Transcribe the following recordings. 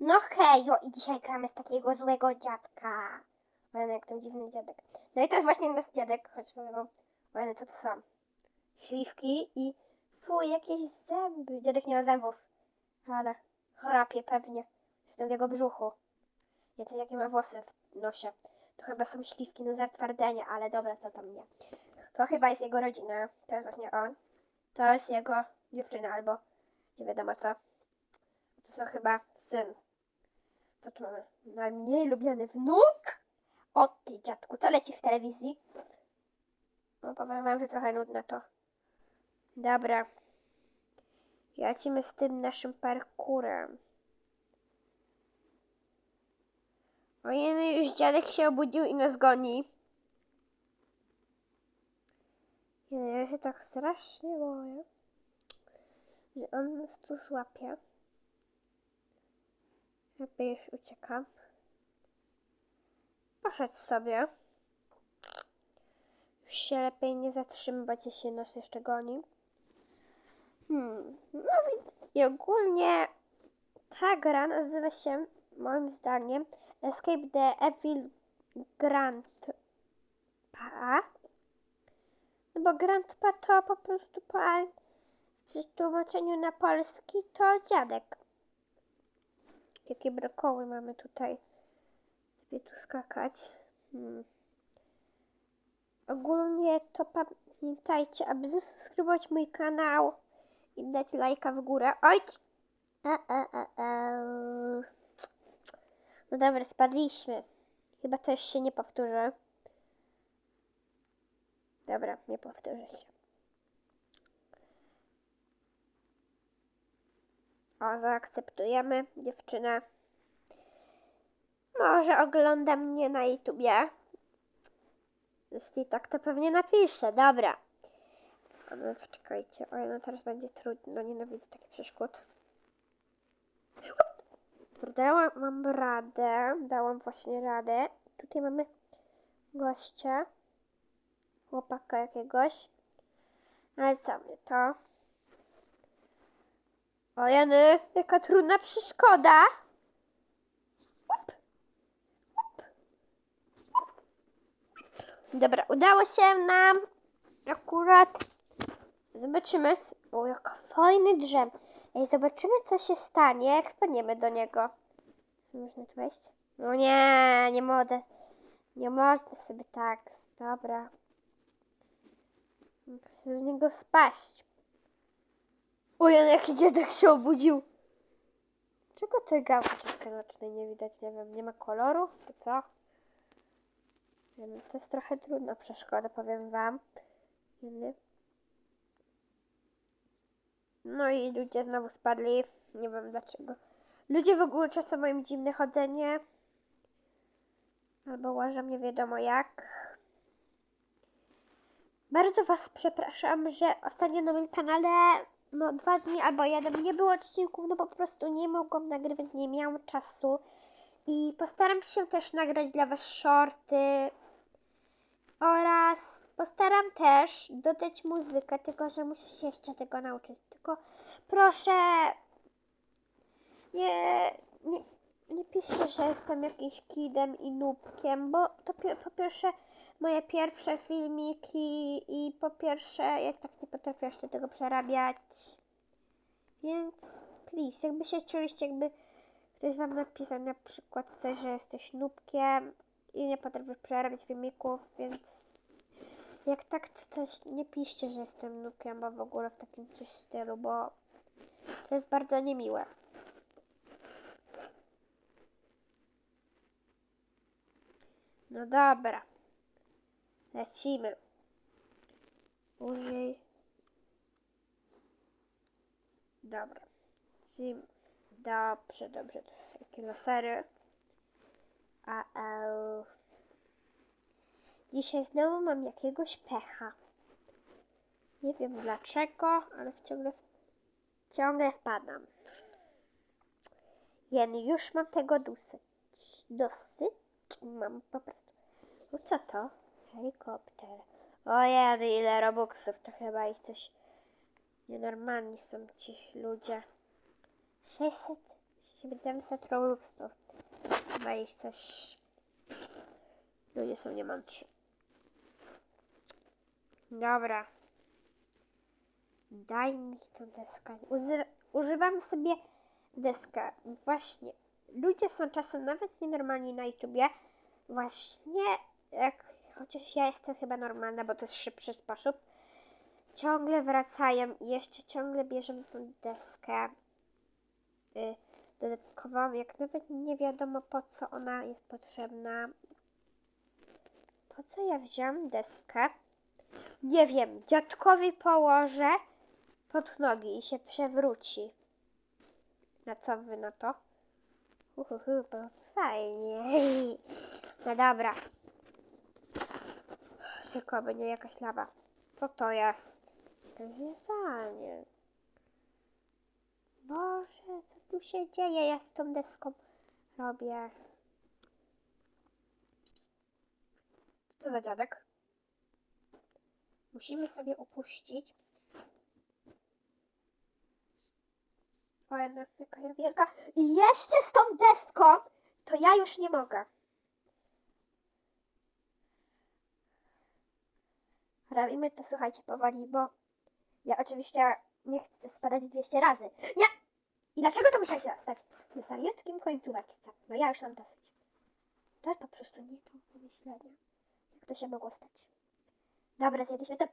No hejo, i dzisiaj gramy w takiego złego dziadka. Ojej, jak ten dziwny dziadek. No i to jest właśnie nasz dziadek, choć wam, ojej, co to są? Śliwki i fuj, jakieś zęby. Dziadek nie ma zębów, ale chrapie pewnie. Jestem w jego brzuchu. Nie ten jakie ma włosy w nosie. To chyba są śliwki, no zatwardzenie, ale dobra, co tam nie. To chyba jest jego rodzina. To jest właśnie on. To jest jego dziewczyna albo nie wiadomo co. To są chyba syn. Co tu mamy? Najmniej lubiany wnuk? O ty dziadku, co leci w telewizji? No powiem wam, że trochę nudne to. Dobra. Lecimy z tym naszym parkurem. Ojej, już dziadek się obudził i nas goni. Ja się tak strasznie boję, że on nas tu złapie. Lepiej już uciekam. Poszedł sobie. Już się lepiej nie zatrzymywać, jeśli nas jeszcze goni. Hmm. No i- ogólnie ta gra nazywa się, moim zdaniem, Escape the Evil Grandpa. No bo Grandpa to po prostu po w przetłumaczeniu na polski to dziadek. Jakie brokoły mamy tutaj. Sobie tu skakać. Hmm. Ogólnie to pamiętajcie, aby zasubskrybować mój kanał i dać lajka w górę. Oj! E, e, e. No dobra, spadliśmy. Chyba to już się nie powtórzy. Dobra, nie powtórzy się. O, zaakceptujemy dziewczynę. Może ogląda mnie na YouTubie. Jeśli tak, to pewnie napiszę. Dobra. A no, poczekajcie. Oj, no teraz będzie trudno. Nienawidzę takich przeszkód. Dałam mam radę. Dałam właśnie radę. Tutaj mamy gościa. Chłopaka jakiegoś. Ale co mnie to? O Jany, jaka trudna przeszkoda. Dobra, udało się nam akurat. Zobaczymy. O, jaka fajny drzew. Ej, zobaczymy, co się stanie, jak spadniemy do niego. Można tu wejść? No nie, nie mogę. Nie można sobie tak. Dobra. Chcę z niego spaść. Ojej, jaki dziadek się obudził. Czego tej gałki nocnej nie widać? Nie wiem, nie ma koloru? To co? To jest trochę trudna przeszkoda, powiem wam. No i ludzie znowu spadli. Nie wiem dlaczego. Ludzie w ogóle czasem mają dziwne chodzenie. Albo łażą nie wiadomo jak. Bardzo Was przepraszam, że ostatnio na moim kanale no dwa dni albo jeden nie było odcinków, no po prostu nie mogłam nagrywać, nie miałam czasu. I postaram się też nagrać dla Was shorty oraz postaram też dodać muzykę, tylko że muszę się jeszcze tego nauczyć. Tylko proszę nie, nie, nie piszcie, że jestem jakimś kidem i nubkiem, bo to po pierwsze moje pierwsze filmiki i po pierwsze jak tak nie potrafię jeszcze tego przerabiać. Więc please, jakby się czuliście, jakby ktoś wam napisał na przykład coś, że jesteś nubkiem i nie potrafisz przerabiać filmików, więc jak tak, to też nie piszcie, że jestem nubkiem, bo w ogóle w takim coś stylu, bo to jest bardzo niemiłe. No dobra. Lecimy. Użyj. Dobra. Lecimy. Dobrze, dobrze. Jakie lasery. A e, Dzisiaj znowu mam jakiegoś pecha. Nie wiem dlaczego, ale ciągle, ciągle wpadam. Jen, już mam tego dosyć. Dosyć? Mam po prostu. No co to? Helikopter. Ojej, ile robuxów, to chyba ich coś... Nienormalni są ci ludzie. 600... 700 robuxów. Chyba ich coś... Ludzie są niemądrzy. Dobra. Daj mi tą deskę. Używam sobie deskę. Właśnie. Ludzie są czasem nawet nienormalni na YouTubie. Właśnie, jak, chociaż ja jestem chyba normalna, bo to jest szybszy sposób. Ciągle wracają i jeszcze ciągle bierzą tą deskę y, dodatkową, jak nawet nie wiadomo po co ona jest potrzebna. Po co ja wziąłem deskę? Nie wiem, dziadkowi położę pod nogi i się przewróci. Na co wy na to? Uhuhu, bo fajnie. No dobra. By nie jakaś lawa. Co to jest? Zjeżdżalnie. Boże, co tu się dzieje? Ja z tą deską robię. Co za dziadek? Musimy sobie upuścić. O, ja wielka. I jeszcze z tą deską, to ja już nie mogę. Robimy to, słuchajcie, powoli, bo ja oczywiście nie chcę spadać 200 razy. Nie! I dlaczego to musiało się stać? Na samiutkim końcóweczce. No ja już mam dosyć. To po prostu nie to pomyślenie. Jak to się mogło stać? Dobra, zjedliśmy to.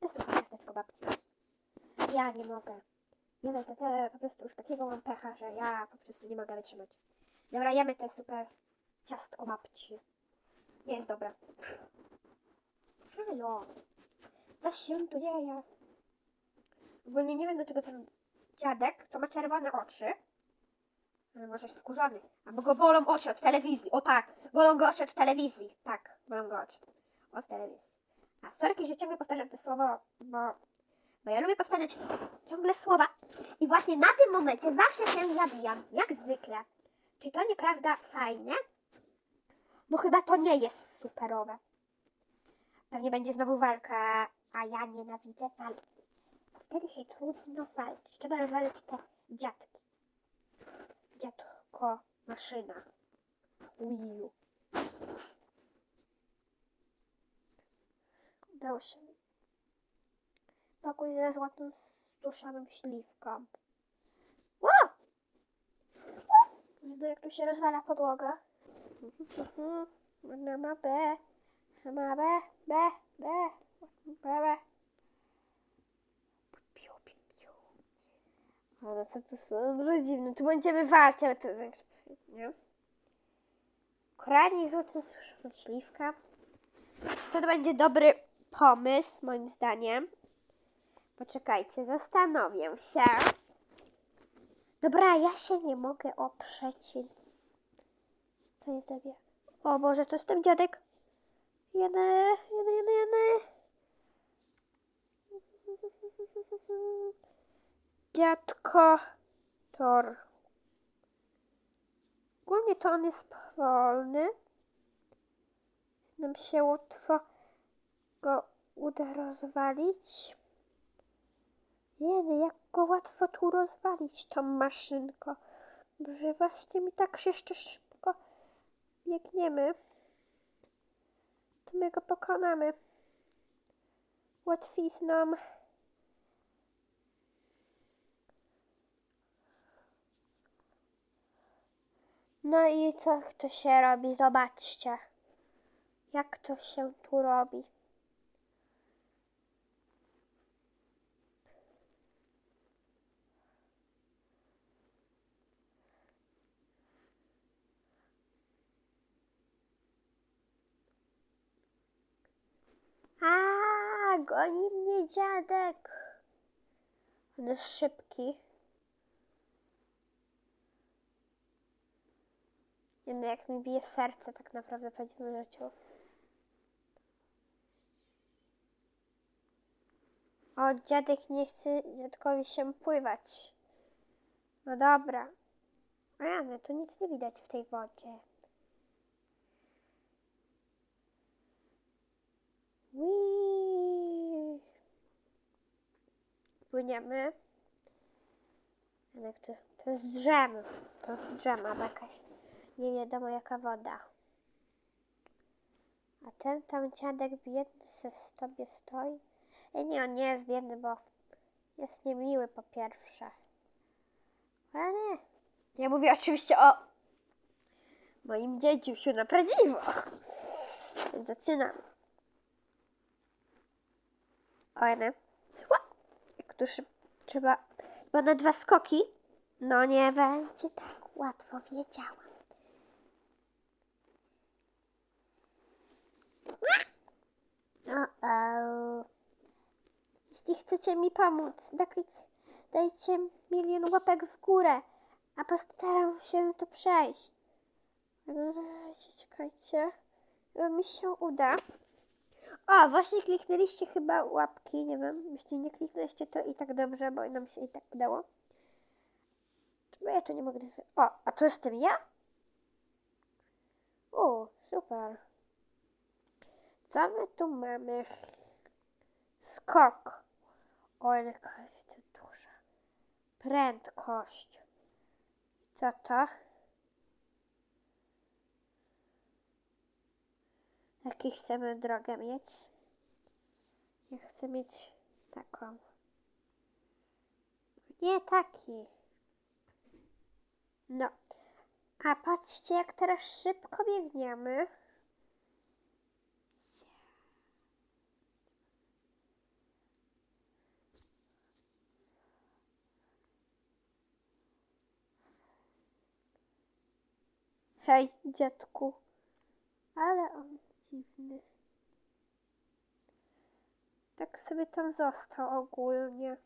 To jest ciasteczko babci. Ja nie mogę. Nie wiem, to po prostu już takiego mam pecha, że ja po prostu nie mogę wytrzymać. Dobra, jemy te super ciastko babci. Nie jest dobre. Halo. Coś się tu dzieje. Ogólnie nie wiem, dlaczego ten dziadek to ma czerwone oczy. Ale może jest wkurzony. Albo go bolą oczy od telewizji. O tak, bolą go oczy od telewizji. Tak, bolą go oczy od telewizji. A sorki, że ciągle powtarzam to słowo, bo, bo ja lubię powtarzać ciągle słowa. I właśnie na tym momencie zawsze się zabijam, jak zwykle. Czy to nieprawda fajne? Bo chyba to nie jest superowe. Pewnie będzie znowu walka, a ja nienawidzę walki. Wtedy się trudno walczyć. Trzeba rozwalać te dziadki. Dziadko maszyna. Wii. Udało się. Pokój ze złotą stuszoną śliwką. Ło! Widzę jak tu się rozwala podłoga. Ona ma B. Ma B, B, B, B, B. Piu, piu, piu. Ale co tu są? Dziwne. Tu będziemy walczyć, ale to jest większe nie? Koranik złoto suszona śliwka. To będzie dobry pomysł, moim zdaniem. Poczekajcie, zastanowię się. Dobra, ja się nie mogę oprzeć. Co ja zrobię? O Boże, to jest ten dziadek. Jedy, jedy, jedy, jedy. Dziadko Tor. Ogólnie to on jest powolny. Nam się łatwo go uda rozwalić. Jedy, jak go łatwo tu rozwalić, tą maszynko. Że właśnie mi tak jeszcze szybko biegniemy. My go pokonamy. Łatwizną. No i co to się robi? Zobaczcie. Jak to się tu robi. A, goni mnie dziadek. On jest szybki. Nie no, jak mi bije serce tak naprawdę w prawdziwym życiu. O, dziadek nie chce dziadkowi się pływać. No dobra. A ja, no tu nic nie widać w tej wodzie. Whee! Płyniemy. To, to jest drzem. To jest drzem, albo jakaś nie wiadomo jaka woda. A ten tam dziadek biedny se z tobie stoi. I nie, on nie jest biedny, bo jest niemiły po pierwsze. Ale nie. Ja mówię oczywiście o moim dziedziusiu na prawdziwo. Zaczynamy. Ojne. Tu trzeba... Bo na dwa skoki. No nie będzie tak łatwo, wiedziałam. O-o. Jeśli chcecie mi pomóc, naklik, dajcie milion łapek w górę, a postaram się to przejść. Czekajcie, bo mi się uda. O, właśnie kliknęliście chyba łapki, nie wiem, jeśli nie kliknęliście to i tak dobrze, bo nam się i tak udało. Bo ja to nie mogę... O, a to jestem ja? O, super. Co my tu mamy? Skok. O, jaka jest to duża. Prędkość. Co to? Jaki chcemy drogę mieć? Ja chcę mieć taką. Nie taki. No. A patrzcie, jak teraz szybko biegniemy. Hej, dziadku. Ale on dziwny. Tak sobie tam został ogólnie.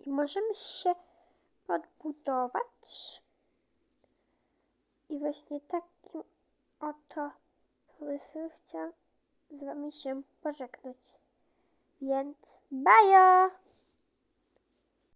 I możemy się podbudować. I właśnie takim oto pomysłem chciałam z wami się pożegnać. Więc bajo!